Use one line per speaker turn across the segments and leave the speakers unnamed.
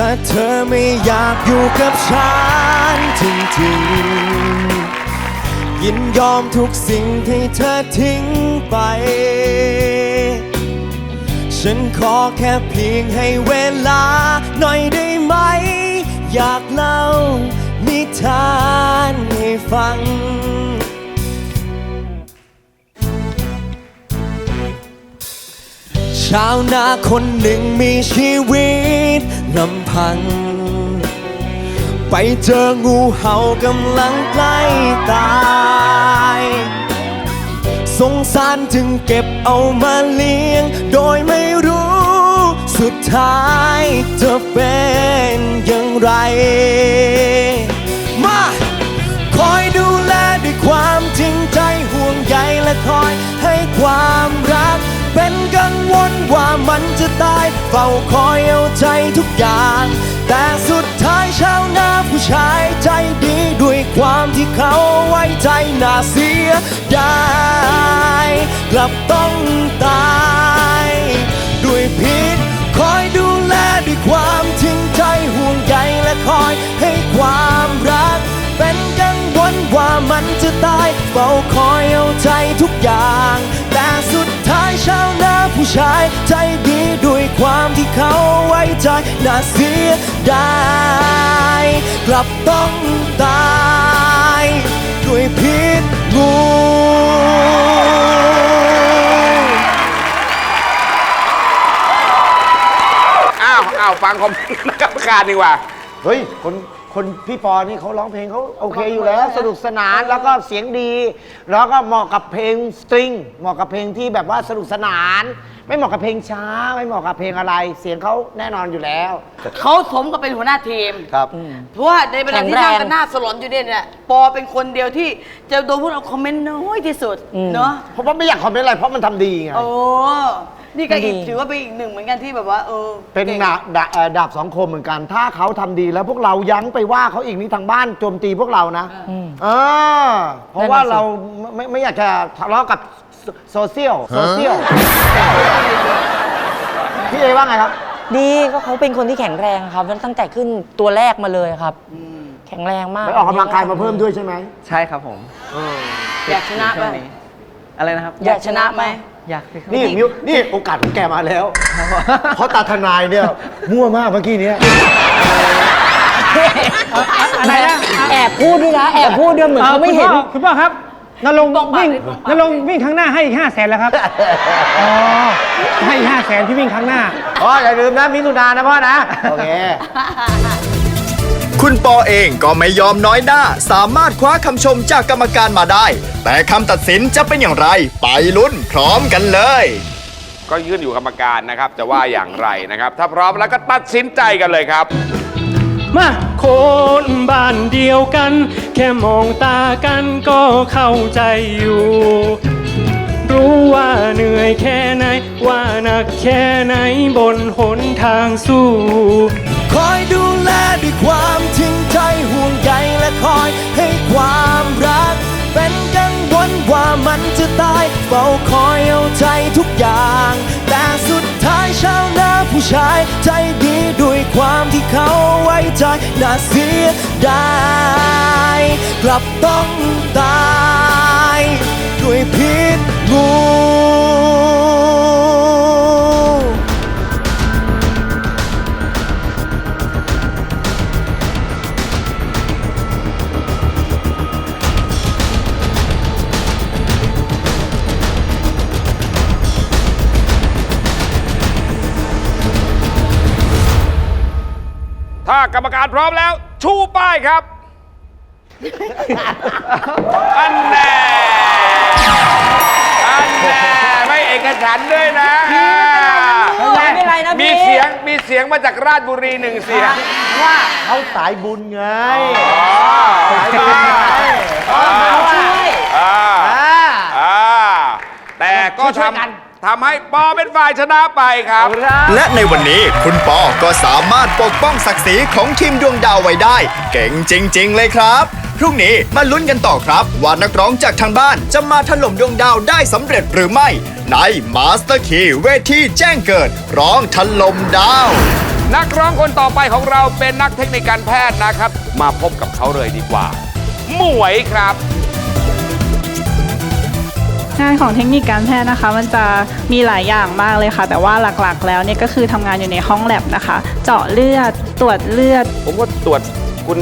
ถ้าเธอไม่อยากอยู่กับฉันจริงๆ ยินยอมทุกสิ่งที่เธอทิ้งไป ฉันขอแค่เพียงให้เวลาหน่อยได้ไหม อยากเล่านิทานให้ฟัง ชาวนาคนหนึ่งมีชีวิตลำพัง ไปเจองูเห่ากำลังใกล้ตาย สงสารจึงเก็บเอามาเลี้ยง โดยไม่รู้สุดท้ายจะเป็นอย่างไร มาคอยดูแลด้วยความจริงใจห่วงใยและคอยให้ความ เฝ้าคอยเอาใจทุกอย่าง แต่สุดท้ายชาวนาผู้ชายใจดีด้วยความที่เขาไว้ใจน่าเสียดายกลับต้องตาย ด้วยพิษคอยดูแลด้วยความจริงใจห่วงใยและคอยให้ความรัก เป็นกังวลว่ามันจะตายเฝ้าคอยเอาใจทุกอย่าง แต่สุดท้ายชาวนาผู้ชายใจดีด้วยความ ใจน่าเสียดายกลับต้องตายด้วยพิษงู
อ้าวอ้าวฟังคอมเมนต์กรรมการดีกว่า
เฮ้ย คน คนพี่ปอนี่เขาร้องเพลงเขาโอเคอยู่แล้ว สนุกสนานแล้วก็เสียงดี แล้วก็เหมาะกับเพลงสตริงเหมาะกับเพลงที่แบบว่าสนุกสนาน ไม่เหมาะกับเพลงช้า ไม่เหมาะกับเพลงอะไร เสียงเขาแน่นอนอยู่แล้ว
เขาสมกับเป็นหัวหน้าทีม
ครับ
เพราะว่าในเวลาที่
แข็งแรง
นั่งกันหน้าสลอนอยู่เนี่ยเนี่ยปอเป็นคนเดียวที่จะโดนพวกเราคอมเมนต์น้อยที่สุดเนาะ
เพราะว่าไม่อยากคอมเมนต์อะไรเพราะมันทำดีไง
โอ้ นี่ก็อีก
ดี
ถือว่าเป็นอีกหนึ่งเหมือนกันที่แบบว่าเออ
เป็น
ก่ง
ดาบดาบเอ่อดาบสองคมเหมือนกัน ถ้าเขาทำดีแล้วพวกเรายั้งไปว่าเขาอีกนี่ทางบ้านโจมตีพวกเรานะเออเพราะว่าเราไม่ไม่อยากจะทะเลาะกับโซเชียลโซเชียลพี่เอว่าไงครับ
ดีก็เขาเป็นคนที่แข็งแรงครับตั้งแต่ขึ้นตัวแรกมาเลยครับแข็งแรงมาก
ไปออกกำลังกายมาเพิ่มด้วยใช่ไหม
ใช่ครับผม
อยากชนะ
ช่ว
ป่ะ
งนี้อะไรนะครับ
อยากชนะไหม
อยากสิครับ
นี่มิวนี่โอกาสของแกมาแล้ว เพราะตาทนายเนี่ยมั่วมากเมื่อกี้เนี้ย
อะไรนะแอบพูดด้วยนะ แอบพูดด้วยเหมือนเขาไม่เห็น
คุณพ่อคุณพ่อครับนรงค์
ป้องปราบ
วิ่ง
เลยป้องปราบ
นรงค์วิ่งข้างหน้าให้อีกห้าแสนแล้วครับ อ๋อ ให้ห้าแสนที่วิ่งข้างหน้า
พ่ออย่าลืมนะมิถุนานะพ่อนะ โอเค
คุณปอเองก็ไม่ยอมน้อยหน้า สามารถคว้าคำชมจากกรรมการมาได้ แต่คำตัดสินจะเป็นอย่างไร ไปลุ้นพร้อมกันเลย
ก็ยื่นอยู่กรรมการนะครับจะว่าอย่างไรนะครับ ถ้าพร้อมแล้วก็ตัดสินใจกันเลยครับ
มาคนบ้านเดียวกัน แค่มองตากันก็เข้าใจอยู่ รู้ว่าเหนื่อยแค่ไหน ว่าหนักแค่ไหนบนหนทางสู้
คอยดูแล อย่าง แต่สุดท้ายชาวนาผู้ชาย ใจดีด้วยความที่เขาไว้ใจ น่าเสียดายกลับต้องตาย ด้วยพิษา
กรรมการพร้อมแล้ว ชูป้ายครับ อันแน่อันแน่ไม่เอกฉันท์ด้วยนะ
ไม่เป็นไรนะ
มี
พี่
เสียงมีเสียงมาจากราชบุรีหนึ่งเสียง
ว่าเขาสายบุญไง
อ๋อ
สายบุญไง
อ่า
ช่วย
อ่า
อ่า
อ่าแต่ก็
ช่
ท
วยๆกันำ
ทำให้ปอเป็นฝ่ายชนะไปครับ
และในวันนี้คุณปอก็สามารถปกป้องศักดิ์ศรีของทีมดวงดาวไว้ได้ เก่งจริง ๆ เลยครับ พรุ่งนี้มาลุ้นกันต่อครับ ว่านักร้องจากทางบ้านจะมาถล่มดวงดาวได้สำเร็จหรือไม่ ใน Master Key เวทีแจ้งเกิด ร้องถล่มดาว
นักร้องคนต่อไปของเราเป็นนักเทคนิคการแพทย์นะครับ มาพบกับเขาเลยดีกว่า หมวยครับ
งานของเทคนิคการแพทย์นะคะ มันจะมีหลายอย่างมากเลยค่ะ แต่ว่าหลักๆ แล้วเนี่ยก็คือทำงานอยู่ในห้องแลบนะคะ เจาะเลือดตรวจเลือด
ผมว่าตรวจคุณ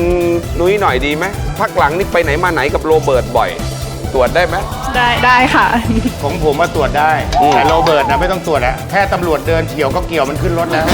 นุ้ยหน่อยดีไหมพักหลังนี่ไปไหนมาไหนกับโรเบิร์ตบ่อย ตรวจได้ไหม
ได้ได้ค่ะ
ของผมมาตรวจได้
อืม
แต่โรเบิร์ตนะไม่ต้องตรวจแล้วแค่ตำรวจเดินเฉียวก็เกี่ยวมันขึ้นรถแล้ว